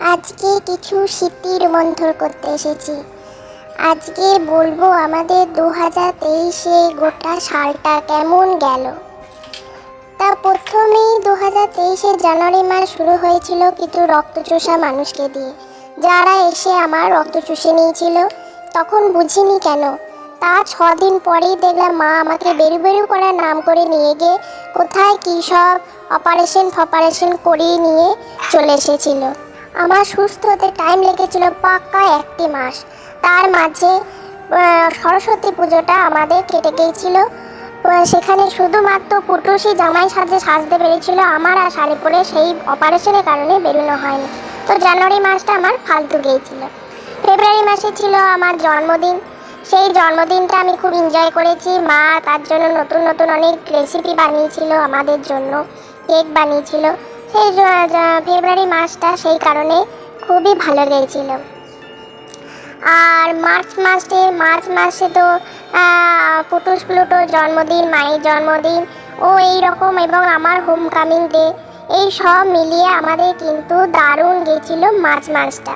আজকে কিছু স্মৃতি রোমন্থর করতে এসেছি। আজকে বলব আমাদের দু হাজার তেইশে গোটা সালটা কেমন গেল। তা প্রথমেই দু হাজার তেইশের জানুয়ারি মাস শুরু হয়েছিল কিছু রক্তচোষা মানুষকে দিয়ে। যারা এসে আমার রক্ত চুষে নিয়েছিল, তখন বুঝিনি কেন। তা ছ দিন পরেই দেখলাম মা আমাকে বেরু বেরু করার নাম করে নিয়ে গিয়ে কোথায় কী সব অপারেশন ফপারেশন করিয়ে নিয়ে চলে এসেছিল। আমার সুস্থ হতে টাইম লেগেছিল পাক্কা একটি মাস। তার মাঝে সরস্বতী পুজোটা আমাদের কেটে গিয়েছিল। সেখানে শুধুমাত্র পুটুসি জামাই সাজে সাজতে পেরেছিল আমার আর শাড়ি পরে সেই অপারেশনের কারণে বেরোনো হয়নি। তো জানুয়ারি মাসটা আমার ফালতু গিয়েছিল। ফেব্রুয়ারি মাসে ছিল আমার জন্মদিন। সেই জন্মদিনটা আমি খুব এনজয় করেছি। মা তার জন্য নতুন নতুন অনেক রেসিপি বানিয়েছিল আমাদের জন্য। কেক বানিয়েছিল। সেই ফেব্রুয়ারি মাসটা সেই কারণে খুবই ভালো গিয়েছিল আর মার্চ মাসে মার্চ মাসে তো পুটুস প্লুটোর জন্মদিন, মায়ের জন্মদিন, ও এই রকম এবং আমার হোম কামিং ডে এই সব মিলিয়ে আমাদের কিন্তু দারুণ গেছিল মার্চ মাসটা।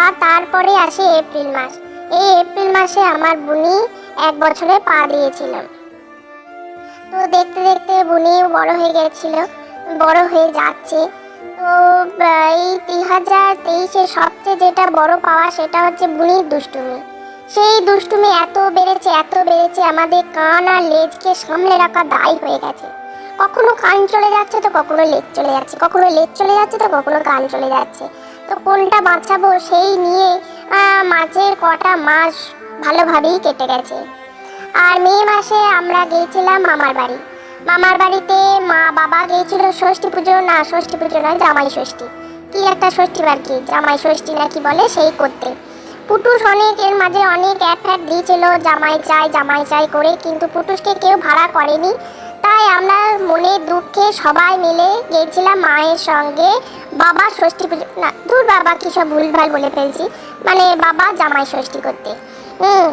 আর তারপরে আসে এপ্রিল মাস। এই এপ্রিল মাসে আমার বুনি এক বছরে পা দিয়েছিল। তো দেখতে দেখতে বুনিও বড় হয়ে গেছিল। বড় হয়ে যাচ্ছে। তো এই দুই হাজার তেইশে সবচেয়ে যেটা বড় পাওয়া সেটা হচ্ছে বুনির দুষ্টুমি। সেই দুষ্টুমি এত বেড়েছে এত বেড়েছে, আমাদের কান আর লেজকে সামলে রাখা দায় হয়ে গেছে। কখনো কান চলে যাচ্ছে তো কখনো লেজ চলে যাচ্ছে, কখনো লেজ চলে যাচ্ছে তো কখনো কান চলে যাচ্ছে। তো কোনটা বাঁচাবো সেই নিয়ে মাঝের কটা মাস ভালোভাবেই কেটে গেছে। আর মে মাসে আমরা গিয়েছিলাম মামার বাড়ি। মামার বাড়িতে মা বাবা গিয়েছিল ষষ্ঠী পুজো। না, ষষ্ঠী পুজো নয়, জামাই ষষ্ঠী। কি একটা ষষ্ঠী বার কি? জামাই ষষ্ঠী নাকি বলে সেই করতে। পুটুস অনেক এর মাঝে অনেক অ্যাড ফ্যাড দিয়েছিল, জামাই চাই জামাই চাই করে, কিন্তু পুটুসকে কেউ ভাড়া করেনি। তাই আমরা মনে দুঃখে সবাই মিলে গিয়েছিলাম মায়ের সঙ্গে বাবা ষষ্ঠী পুজো। না, দূর বাবা কী সব ভুলভাল বলে ফেলছি। মানে বাবা জামাই ষষ্ঠী করতে। হুম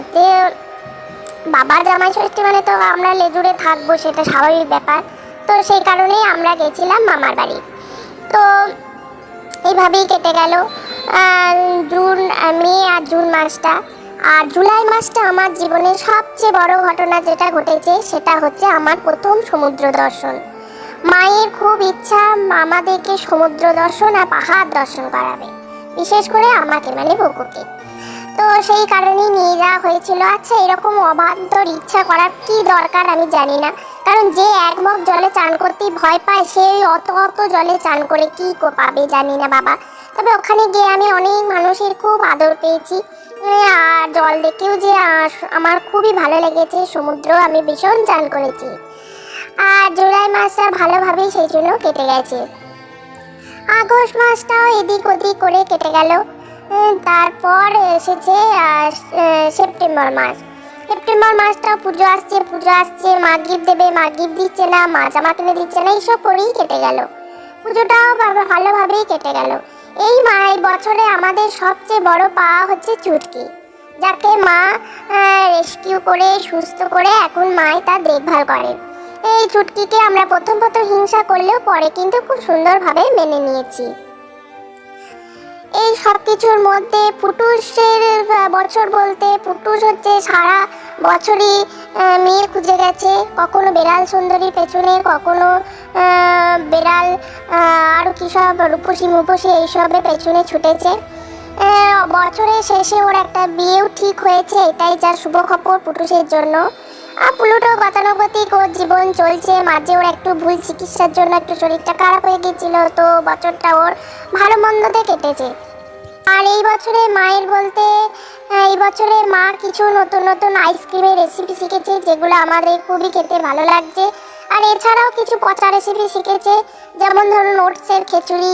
যে বাবা জামাই ষষ্ঠী মানে তো আমরা লেজুড়ে থাকব, সেটা স্বাভাবিক ব্যাপার। তো সেই কারণেই আমরা গেছিলাম মামার বাড়ি। তো এইভাবেই কেটে গেল। জুন মে আর জুন মাসটা। আর জুলাই মাসটা আমার জীবনের সবচেয়ে বড় ঘটনা যেটা ঘটেছে, সেটা হচ্ছে আমার প্রথম সমুদ্র দর্শন। মায়ের খুব ইচ্ছা আমাদেরকে সমুদ্র দর্শন আর পাহাড় দর্শন করাবে। বিশেষ করে আমাকে মানে বকুকে। তো সেই কারণেই নিয়ে যাওয়া হয়েছিল। আচ্ছা এরকম অবান্তর ইচ্ছা করার কি দরকার আমি জানি না। কারণ যে এক মগ জলে চান করতেই ভয় পায় সেই অত অত জলে চান করে কি পাবে জানি না বাবা। তবে ওখানে গিয়ে আমি অনেক মানুষের খুব আদর পেয়েছি। আর জল দেখেও যে আমার খুবই ভালো লেগেছে, সমুদ্র আমি ভীষণ চান করেছি। আর জুলাই মাসটা ভালোভাবেই সেই জন্য কেটে গেছে। আগস্ট মাসটাও এদিক ওদিক করে কেটে গেল। তারপর এসেছে সেপ্টেম্বর মাস। সেপ্টেম্বর মাসটাও পুজো আসছে পুজো আসছে মাগিব দেবে মাগিব দিচ্ছে না, মা জামা কিনে দিচ্ছে না, এইসব করেই কেটে গেল। পুজোটাও ভালোভাবেই কেটে গেল। এই মা, এই বছরে আমাদের সবচেয়ে বড় পাওয়া হচ্ছে চুটকি, যাকে মা রেস্কিউ করে, সুস্থ করে এখন মাই তার দেখভাল করে এই চুটকিকে আমরা প্রথম প্রথম হিংসা করলেও পরে কিন্তু খুব সুন্দরভাবে মেনে নিয়েছি। এই সব কিছুর মধ্যে পুটুসের আহ, বছর বলতে পুটুস হচ্ছে সারা বছরই মেয়ে খুঁজে গেছে। কখনো বেড়াল সুন্দরীর পেছনে কখনো বেড়াল আরও কী সব রূপসী মুপসী এইসবের পেছনে ছুটেছে। বছরের শেষে ওর একটা বিয়েও ঠিক হয়েছে এটাই যার শুভ খবর পুটুসের জন্য। আর প্লুটো গতানুগতিক ওর জীবন চলছে মাঝে ওর একটু ভুল চিকিৎসার জন্য একটু শরীরটা খারাপ হয়ে গেছিল তো বছরটা ওর ভালো মন্দতে কেটেছে। আর এই বছরে মায়ের বলতে এই বছরে মা কিছু নতুন নতুন আইসক্রিমের রেসিপি শিখেছে, যেগুলো আমাদের খুবই খেতে ভালো লাগছে। আর এছাড়াও কিছু পচা রেসিপি শিখেছে, যেমন ধরুন ওটসের খিচুড়ি,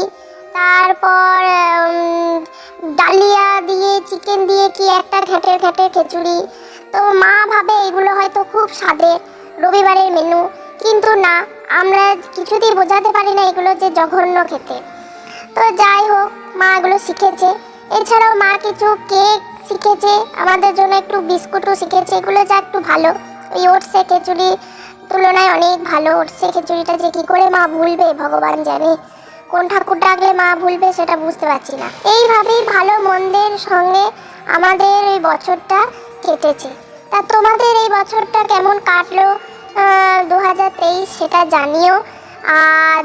তারপর ডালিয়া দিয়ে চিকেন দিয়ে কি একটা ঘ্যাটের ঘ্যাটের খিচুড়ি। তো মা ভাবে এগুলো হয়তো খুব স্বাদের, রবিবারের মেনু কিন্তু না, আমরা কিছুতেই বোঝাতে পারি না এগুলো যে জঘন্য খেতে। তো যাই হোক মা এগুলো শিখেছে। এছাড়াও মা কিছু কেক শিখেছে, আমাদের জন্য একটু বিস্কুটও শিখেছে, এগুলো যা একটু ভালো। ওই ওটসে খিচুড়ি তুলনায় অনেক ভালো ওটসে খিচুড়িটা যে কী করে মা ভুলবে, ভগবান জানে। কোন ঠাকুর ডাকলে মা ভুলবে সেটা বুঝতে পারছি না। এইভাবেই ভালো মন্দের সঙ্গে আমাদের এই বছরটা কেটেছে। তা তোমাদের এই বছরটা কেমন কাটলো? দু হাজার তেইশ সেটা জানিও।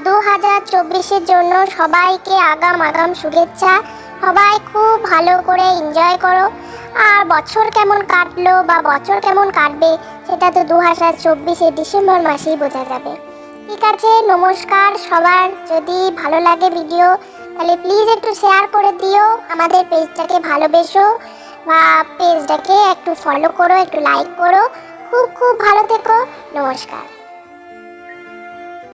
দু হাজার চব্বিশের জন্য সবাইকে আগাম আগাম শুভেচ্ছা। সবাই খুব ভালো করে এনজয় করো। আর বছর কেমন কাটলো বা বছর কেমন কাটবে, সেটা তো দু হাজার চব্বিশে ডিসেম্বর মাসেই বোঝা যাবে। ঠিক আছে, নমস্কার সবার। যদি ভালো লাগে ভিডিও তাহলে প্লিজ একটু শেয়ার করে দিও, আমাদের পেজটাকে ভালোবেসো বা পেজটাকে একটু ফলো করো, একটু লাইক করো। খুব খুব ভালো থেকো। নমস্কার।